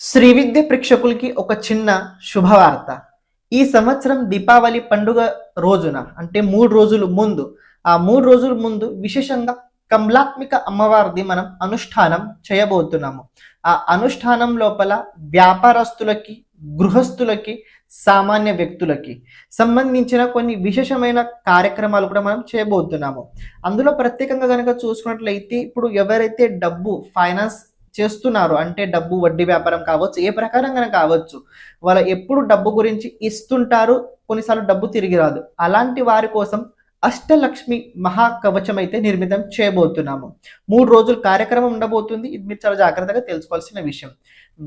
శ్రీ విద్య ప్రేక్షకులకి ఒక చిన్న శుభవార్త. ఈ సంవత్సరం దీపావళి పండుగ రోజున అంటే మూడు రోజులు ముందు ఆ మూడు రోజుల ముందు విశేషంగా కమలాత్మిక అమ్మవారిది మనం అనుష్ఠానం చేయబోతున్నాము. ఆ అనుష్ఠానం లోపల వ్యాపారస్తులకి గృహస్థులకి సామాన్య వ్యక్తులకి సంబంధించిన కొన్ని విశేషమైన కార్యక్రమాలు కూడా మనం చేయబోతున్నాము. అందులో ప్రత్యేకంగా కనుక చూసుకున్నట్లయితే ఇప్పుడు ఎవరైతే డబ్బు ఫైనాన్స్ చేస్తున్నారు. అంటే డబ్బు వడ్డీ వ్యాపారం కావచ్చు ఏ ప్రకారంగా కావచ్చు. వాళ్ళు ఎప్పుడు డబ్బు గురించి ఇస్తుంటారు కొన్నిసార్లు డబ్బు తిరిగి రాదు. అలాంటి వారి కోసం అష్టలక్ష్మి మహాకవచం అయితే నిర్మితం చేయబోతున్నాము. మూడు రోజులు కార్యక్రమం ఉండబోతుంది. ఇది మీరు చాలా జాగ్రత్తగా తెలుసుకోవాల్సిన విషయం.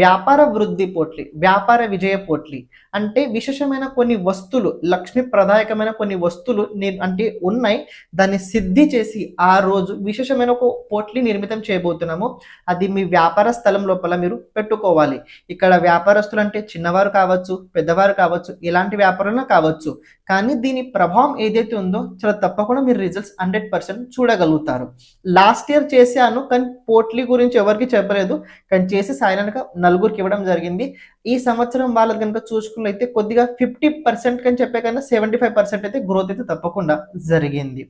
వ్యాపార వృద్ధి పోట్లి వ్యాపార విజయ పోట్లి. అంటే విశేషమైన కొన్ని వస్తువులు లక్ష్మి ప్రదాయకమైన కొన్ని వస్తువులు అంటే ఉన్నాయి. దాన్ని సిద్ధి చేసి ఆ రోజు విశేషమైన ఒక పోట్లి నిర్మితం చేయబోతున్నాము. అది మీ వ్యాపార స్థలం లోపల మీరు పెట్టుకోవాలి. ఇక్కడ వ్యాపారస్తులు అంటే చిన్నవారు కావచ్చు పెద్దవారు కావచ్చు ఎలాంటి వ్యాపారంలో కావచ్చు. కానీ దీని ప్రభావం ఏదైతే ఉందో చాలా తప్పకుండా మీరు రిజల్ట్స్ హండ్రెడ్ పర్సెంట్ చూడగలుగుతారు. లాస్ట్ ఇయర్ చేశాను కానీ పోట్లీ గురించి ఎవరికి చెప్పలేదు. కానీ చేసి సాయినాక నలుగురికి ఇవ్వడం జరిగింది. ఈ సంవత్సరం వాళ్ళది కనుక చూసుకున్నట్లయితే కొద్దిగా ఫిఫ్టీ పర్సెంట్ కని చెప్పే కన్నా సెవెంటీ ఫైవ్ పర్సెంట్ అయితే గ్రోత్ అయితే తప్పకుండా జరిగింది.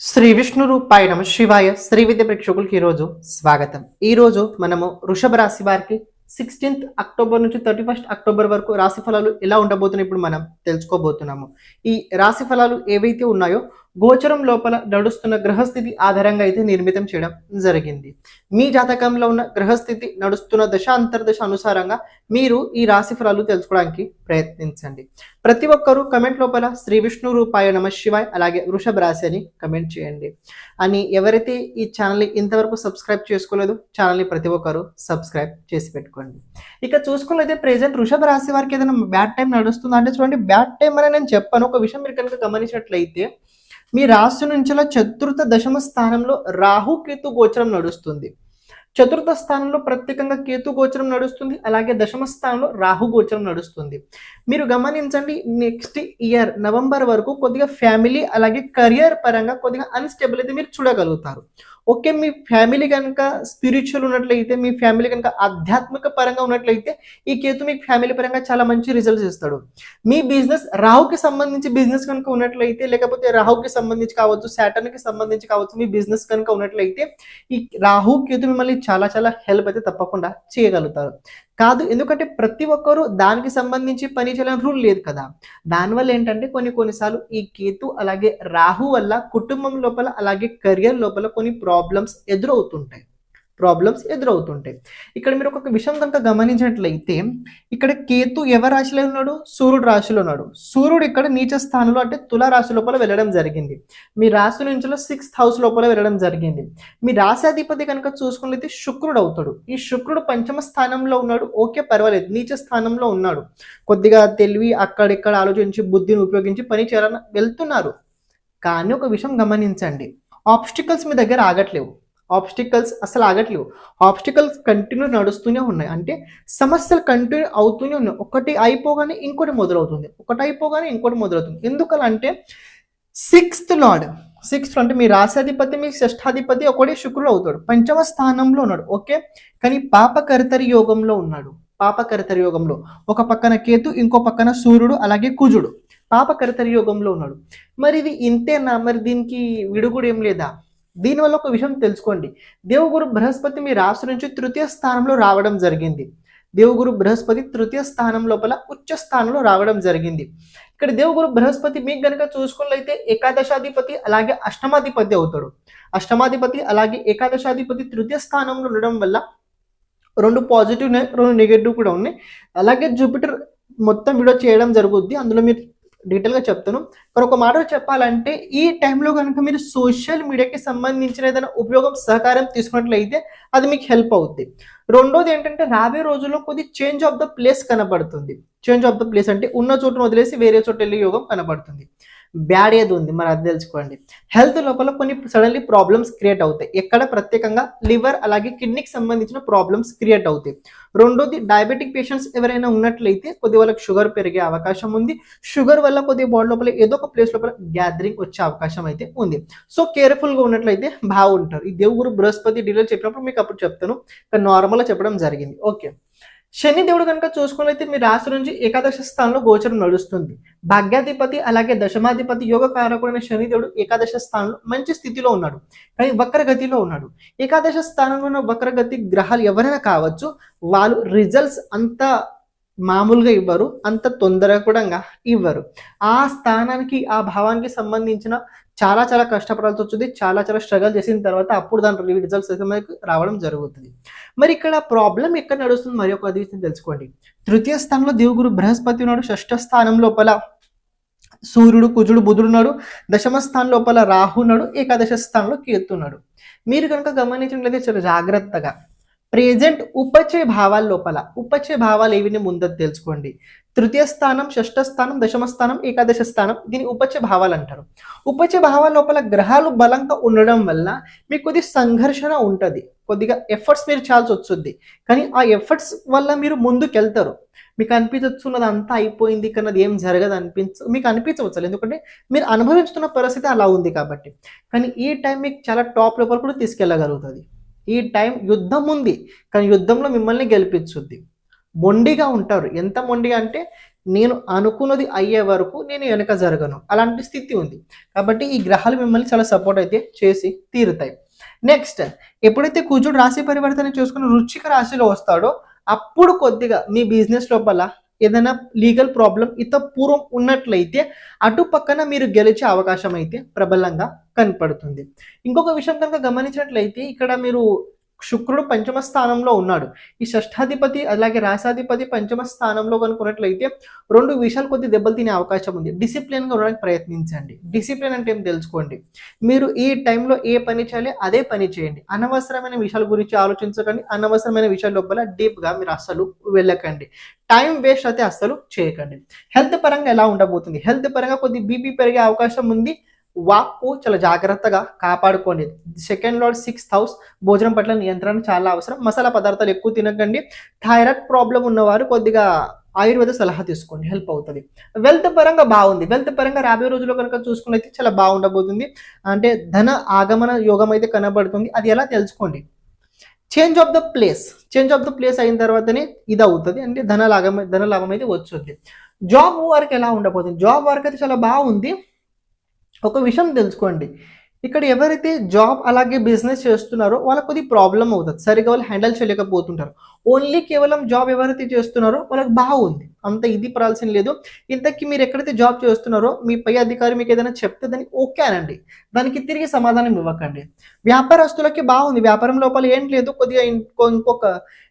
శ్రీ విష్ణు రూపాయ నమ శివాయ. శ్రీ విద్య ప్రేక్షకులకి ఈరోజు స్వాగతం. ఈరోజు మనము వృషభ రాశి వారికి సిక్స్టీన్త్ అక్టోబర్ నుంచి థర్టీ ఫస్ట్ అక్టోబర్ వరకు రాశి ఫలాలు ఎలా ఉండబోతున్నాయి ఇప్పుడు మనం తెలుసుకోబోతున్నాము. ఈ రాశి ఫలాలు ఏవైతే ఉన్నాయో గోచరం లోపల నడుస్తున్న గ్రహస్థితి ఆధారంగా అయితే నిర్మితం చేయడం జరిగింది. మీ జాతకంలో ఉన్న గ్రహస్థితి నడుస్తున్న దశ అంతర్దశ అనుసారంగా మీరు ఈ రాశి ఫలాలు తెలుసుకోవడానికి ప్రయత్నించండి. ప్రతి ఒక్కరూ కమెంట్ లోపల శ్రీ విష్ణు రూపాయ నమ శివాయ్ అలాగే వృషభ రాశి అని కమెంట్ చేయండి. అని ఎవరైతే ఈ ఛానల్ని ఇంతవరకు సబ్స్క్రైబ్ చేసుకోలేదు ఛానల్ని ప్రతి ఒక్కరూ సబ్స్క్రైబ్ చేసి పెట్టుకోండి. ఇక చూసుకున్నట్లయితే ప్రెజెంట్ వృషభ రాశి వారికి ఏదైనా బ్యాడ్ టైం నడుస్తుందా అంటే చూడండి బ్యాడ్ టైం అని నేను చెప్పాను. ఒక విషయం మీరు కనుక గమనించినట్లయితే మీ రాశి నుంచిలో చతుర్థ దశమ స్థానంలో రాహు కేతు గోచరం నడుస్తుంది. చతుర్థ స్థానంలో ప్రత్యేకంగా కేతు గోచరం నడుస్తుంది. అలాగే దశమ స్థానంలో రాహు గోచరం నడుస్తుంది. మీరు గమనించండి నెక్స్ట్ ఇయర్ నవంబర్ వరకు కొద్దిగా ఫ్యామిలీ అలాగే కెరియర్ పరంగా కొద్దిగా అన్స్టెబిలిటీ అయితే మీరు చూడగలుగుతారు. ఓకే మీ ఫ్యామిలీ కనుక స్పిరిచువల్ ఉన్నట్లయితే మీ ఫ్యామిలీ కనుక ఆధ్యాత్మిక పరంగా ఉన్నట్లయితే ఈ కేతు మీకు ఫ్యామిలీ పరంగా చాలా మంచి రిజల్ట్స్ ఇస్తాడు. మీ బిజినెస్ రాహుకి సంబంధించి బిజినెస్ కనుక ఉన్నట్లయితే లేకపోతే రాహుకి సంబంధించి కావచ్చు శాటర్న్కి కి సంబంధించి కావచ్చు మీ బిజినెస్ కనుక ఉన్నట్లయితే ఈ రాహు కేతు మిమ్మల్ని చాలా చాలా హెల్ప్ అయితే తప్పకుండా చేయగలుగుతారు. కాదు ఎందుకంటే ప్రతి ఒక్కరూ దానికి సంబంధించి పని చేయాలని రూల్ లేదు కదా. దానివల్ల ఏంటంటే కొన్ని కొన్నిసార్లు ఈ కేతు అలాగే రాహు వల్ల కుటుంబం లోపల అలాగే కెరియర్ లోపల కొన్ని ప్రాబ్లమ్స్ ఎదురవుతుంటాయి. ప్రాబ్లమ్స్ ఎదురవుతుంటాయి. ఇక్కడ మీరు ఒక విషయం కనుక గమనించినట్లయితే ఇక్కడ కేతు ఎవరి రాశిలో ఉన్నాడు? సూర్యుడు రాశిలో ఉన్నాడు. సూర్యుడు ఇక్కడ నీచ స్థానంలో అంటే తుల రాశి లోపల వెళ్ళడం జరిగింది. మీ రాశి నుంచి సిక్స్త్ హౌస్ లోపల వెళ్ళడం జరిగింది. మీ రాశి అధిపతి కనుక చూసుకున్నట్లయితే శుక్రుడు అవుతాడు. ఈ శుక్రుడు పంచమ స్థానంలో ఉన్నాడు. ఓకే పర్వాలేదు. నీచ స్థానంలో ఉన్నాడు. కొద్దిగా తెలివి అక్కడిక్కడ ఆలోచించి బుద్ధిని ఉపయోగించి పని చేయాలని వెళ్తున్నారు. కానీ ఒక విషయం గమనించండి. ఆబ్స్టికల్స్ మీ దగ్గర ఆగట్లేవు. ఆబ్స్టికల్స్ అసలు ఆగట్లేవు. ఆబ్స్టికల్స్ కంటిన్యూ నడుస్తూనే ఉన్నాయి. అంటే సమస్యలు కంటిన్యూ అవుతూనే ఉన్నాయి. ఒకటి అయిపోగానే ఇంకోటి మొదలవుతుంది. ఒకటి అయిపోగానే ఇంకోటి మొదలవుతుంది. ఎందుకంటే సిక్స్త్ లార్డ్ సిక్స్త్ అంటే మీ రాశాధిపతి మీ షష్టాధిపతి ఒకటి శుక్రుడు అవుతాడు. పంచమ స్థానంలో ఉన్నాడు. ఓకే? కానీ పాపకర్తరి యోగంలో ఉన్నాడు. పాపకర్తరి యోగంలో. ఒక పక్కన కేతు ఇంకో పక్కన సూర్యుడు అలాగే కుజుడు. పాపకర్తరి యోగంలో ఉన్నాడు. మరి ఇది ఇంతేనా? మరి దీనికి విడుగుడు ఏం లేదా? దీనివల్ల ఒక విషయం తెలుసుకోండి. దేవగురు బృహస్పతి మీ రాశి నుంచి తృతీయ స్థానంలో రావడం జరిగింది. దేవగురు బృహస్పతి తృతీయ స్థానం లోపల ఉచ్చ స్థానంలో రావడం జరిగింది. ఇక్కడ దేవగురు బృహస్పతి మీకు గనక చూసుకున్నట్లయితే ఏకాదశాధిపతి అలాగే అష్టమాధిపతి అవుతాడు. అష్టమాధిపతి అలాగే ఏకాదశాధిపతి తృతీయ స్థానంలో ఉండడం వల్ల రెండు పాజిటివ్ రెండు నెగటివ్ కూడా ఉన్నాయి. అలాగే జూపిటర్ మొత్తం వీడియో చేయడం జరుగుద్ది. అందులో మీరు డీటెయిల్గా చెప్తాను కానీ ఒక మాట చెప్పాలంటే ఈ టైంలో కనుక మీరు సోషల్ మీడియాకి సంబంధించిన ఏదైనా ఉపయోగం సహకారం తీసుకున్నట్లయితే అది మీకు హెల్ప్ అవుద్ది. రెండోది ఏంటంటే రాబోయే రోజుల్లో కొద్ది చేంజ్ ఆఫ్ ద ప్లేస్ కనబడుతుంది. చేంజ్ ఆఫ్ ద ప్లేస్ అంటే ఉన్న చోటును వదిలేసి వేరే చోట వెళ్ళే యోగం కనబడుతుంది. బ్యాడ్ ఏది ఉంది? మరి అది తెలుసుకోండి. హెల్త్ లోపల కొన్ని సడన్లీ ప్రాబ్లమ్స్ క్రియేట్ అవుతాయి. ఎక్కడ ప్రత్యేకంగా లివర్ అలాగే కిడ్నీకి సంబంధించిన ప్రాబ్లమ్స్ క్రియేట్ అవుతాయి. రెండోది డయాబెటిక్ పేషెంట్స్ ఎవరైనా ఉన్నట్లయితే కొద్ది వాళ్ళకి షుగర్ పెరిగే అవకాశం ఉంది. షుగర్ వల్ల కొద్ది బాడీ లోపల ఏదో ఒక ప్లేస్ లోపల గ్యాదరింగ్ వచ్చే అవకాశం అయితే ఉంది. సో కేర్ఫుల్గా ఉన్నట్లయితే బాగుంటారు ఈ దేవుగురు బృహస్పతి డీలర్ చెప్పినప్పుడు మీకు అప్పుడు చెప్తాను. కానీ నార్మల్గా చెప్పడం జరిగింది. ఓకే. శని దేవుడు కనుక చూసుకున్నట్లయితే మీ రాశి నుంచి ఏకాదశ స్థానంలో గోచరం నడుస్తుంది. భాగ్యాధిపతి అలాగే దశమాధిపతి యోగ కారకుడైన శని దేవుడు ఏకాదశ స్థానంలో మంచి స్థితిలో ఉన్నాడు. కానీ వక్రగతిలో ఉన్నాడు. ఏకాదశ స్థానంలో ఉన్న వక్రగతి గ్రహాలు ఎవరైనా కావచ్చు వాళ్ళు రిజల్ట్స్ అంత మామూలుగా ఇవ్వరు అంత తొందరగా కూడా ఇవ్వరు. ఆ స్థానానికి ఆ భావానికి సంబంధించిన చాలా చాలా కష్టపడాల్సి వచ్చింది చాలా చాలా స్ట్రగల్ చేసిన తర్వాత అప్పుడు దాని రిజల్ట్స్ అయితే మనకు రావడం జరుగుతుంది. మరి ఇక్కడ ప్రాబ్లం ఎక్కడ నడుస్తుంది? మరి ఒక దీని తెలుసుకోండి. తృతీయ స్థానంలో దేవుగురు బృహస్పతి ఉన్నాడు షష్ఠ స్థానం లోపల సూర్యుడు కుజుడు బుధుడు ఉన్నాడు దశమ స్థానం లోపల రాహు ఉన్నాడు ఏకాదశ స్థానంలో కేతు ఉన్నాడు. మీరు కనుక గమనించినట్లయితే చాలా జాగ్రత్తగా ప్రెజెంట్ ఉపచయ భావాల లోపల. ఉపచయ భావాలు ఏవి ముందద్దు తెలుసుకోండి. తృతీయ స్థానం షష్ఠ స్థానం దశమ స్థానం ఏకాదశ స్థానం దీని ఉపచయ భావాలు అంటారు. ఉపచయ భావాల లోపల గ్రహాలు బలంగా ఉండడం వల్ల మీకు కొద్ది సంఘర్షణ ఉంటుంది. కొద్దిగా ఎఫర్ట్స్ మీరు చాల్సి వస్తుంది. కానీ ఆ ఎఫర్ట్స్ వల్ల మీరు ముందుకు వెళ్తారు మీకు అనిపించున్నది అంతా అయిపోయింది కానీ అది ఏం జరగదు అనిపించ మీకు అనిపించవచ్చు ఎందుకంటే మీరు అనుభవిస్తున్న పరిస్థితి అలా ఉంది కాబట్టి. కానీ ఈ టైం మీకు చాలా టాప్ లెవెల్ కూడా తీసుకెళ్ళగలుగుతుంది. ఈ టైం యుద్ధం ఉంది కానీ యుద్ధంలో మిమ్మల్ని గెలిపించుద్ది. మొండిగా ఉంటారు. ఎంత మొండిగా అంటే నేను అనుకున్నది అయ్యే వరకు నేను వెనక జరగను. అలాంటి స్థితి ఉంది. కాబట్టి ఈ గ్రహాలు మిమ్మల్ని చాలా సపోర్ట్ అయితే చేసి తీరుతాయి. నెక్స్ట్ ఎప్పుడైతే కుజుడు రాశి పరివర్తన చేసుకుని రుచిక రాశిలో వస్తాడో అప్పుడు కొద్దిగా మీ బిజినెస్ లోపల ఏదైనా లీగల్ ప్రాబ్లం ఇత పూర్వం ఉన్నట్లయితే అటు పక్కన మీరు గెలిచే అవకాశం అయితే ప్రబలంగా కనపడుతుంది. ఇంకొక విషయం కనుక గమనించినట్లయితే ఇక్కడ మీరు శుక్రుడు పంచమ స్థానంలో ఉన్నాడు. ఈ షష్ఠాధిపతి అలాగే రాశాధిపతి పంచమ స్థానంలో కనుకున్నట్లయితే రెండు విషయాలు కొద్ది దెబ్బలు తినే అవకాశం ఉంది. డిసిప్లిన్గా ఉండడానికి ప్రయత్నించండి. డిసిప్లిన్ అంటే ఏం తెలుసుకోండి? మీరు ఈ టైంలో ఏ పని చేయాలి అదే పని చేయండి. అనవసరమైన విషయాల గురించి ఆలోచించకండి. అనవసరమైన విషయాల లోపల డీప్గా మీరు అస్సలు వెళ్ళకండి. టైం వేస్ట్ అయితే అస్సలు చేయకండి. హెల్త్ పరంగా ఎలా ఉండబోతుంది? హెల్త్ పరంగా కొద్ది బీపీ పెరిగే అవకాశం ఉంది. వాక్కు చాలా జాగ్రత్తగా కాపాడుకోండి. సెకండ్ లార్డ్ సిక్స్త్ హౌస్ భోజనం పట్ల నియంత్రణ చాలా అవసరం. మసాలా పదార్థాలు ఎక్కువ తినకండి. థైరాయిడ్ ప్రాబ్లం ఉన్నవారు కొద్దిగా ఆయుర్వేద సలహా తీసుకోండి. హెల్ప్ అవుతుంది. వెల్త్ పరంగా బాగుంది. వెల్త్ పరంగా రాబోయే రోజుల్లో కనుక చూసుకున్నైతే చాలా బాగుండబోతుంది. అంటే ధన ఆగమన యోగం అయితే కనబడుతుంది. అది ఎలా తెలుసుకోండి? Change of the place change of the place అయిన తర్వాతనే ఇది అవుతుంది అంటే ధన లాభం ధన లాభం అయితే వచ్చుద్ది. జాబ్ వర్క్ ఎలా ఉండబోతుంది? జాబ్ వర్క్ అయితే చాలా బాగుంది. ఒక విషయం తెలుసుకోండి. ఇక్కడ ఎవరైతే జాబ్ అలాగే బిజినెస్ చేస్తున్నారో వాళ్ళకి కొద్ది ప్రాబ్లం అవుతుంది. సరిగా వాళ్ళు హ్యాండిల్ చేయలేకపోతుంటారు. ఓన్లీ కేవలం జాబ్ ఎవరైతే చేస్తున్నారో వాళ్ళకి బాగుంది అంత ఇది పడాల్సిన లేదు. ఇంతకీ మీరు ఎక్కడైతే జాబ్ చేస్తున్నారో మీ పై అధికారి మీకు ఏదైనా చెప్తే దానికి ఓకే అనండి. దానికి తిరిగి సమాధానం ఇవ్వకండి. వ్యాపారస్తులకి బాగుంది వ్యాపారం లోపల ఏం లేదు. కొద్దిగా ఇంకో ఇంకొక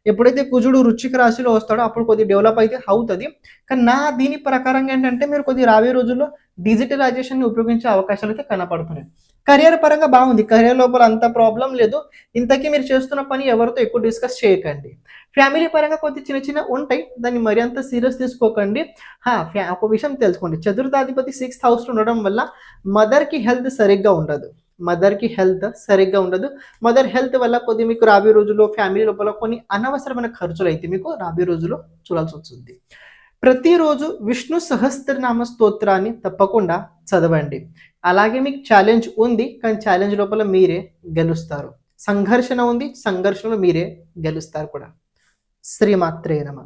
ఎప్పుడైతే కుజుడు రుచిక రాశిలో వస్తాడో అప్పుడు కొద్దిగా డెవలప్ అయితే అవుతుంది. కానీ నా దీని ప్రకారంగా ఏంటంటే మీరు కొద్దిగా రాబోయే రోజుల్లో డిజిటలైజేషన్ని ఉపయోగించే అవకాశాలు అయితే కనపడుతున్నాయి. కెరియర్ పరంగా బాగుంది. కెరియర్ లోపల అంత ప్రాబ్లం లేదు. ఇంతకీ మీరు చేస్తున్న పని ఎవరితో ఎక్కువ డిస్కస్ చేయకండి. ఫ్యామిలీ పరంగా కొద్ది చిన్న చిన్న ఉంటాయి. దాన్ని మరి అంత సీరియస్ తీసుకోకండి. ఫ్యా- ఒక విషయం తెలుసుకోండి. చతుర్థాధిపతి సిక్స్త్ హౌస్ ఉండడం వల్ల మదర్కి హెల్త్ సరిగ్గా ఉండదు. మదర్కి హెల్త్ సరిగ్గా ఉండదు. మదర్ హెల్త్ వల్ల కొద్ది మీకు రాబోయే రోజుల్లో ఫ్యామిలీ లోపల కొన్ని అనవసరమైన ఖర్చులు అయితే మీకు రాబోయే రోజుల్లో చూడాల్సి వస్తుంది. ప్రతిరోజు విష్ణు సహస్రనామ స్తోత్రాన్ని తప్పకుండా చదవండి. అలాగే మీకు ఛాలెంజ్ ఉంది కానీ ఛాలెంజ్ లోపల మీరే గెలుస్తారు. సంఘర్షణ ఉంది సంఘర్షణలో మీరే గెలుస్తారు కూడా. శ్రీమాత్రే నమ.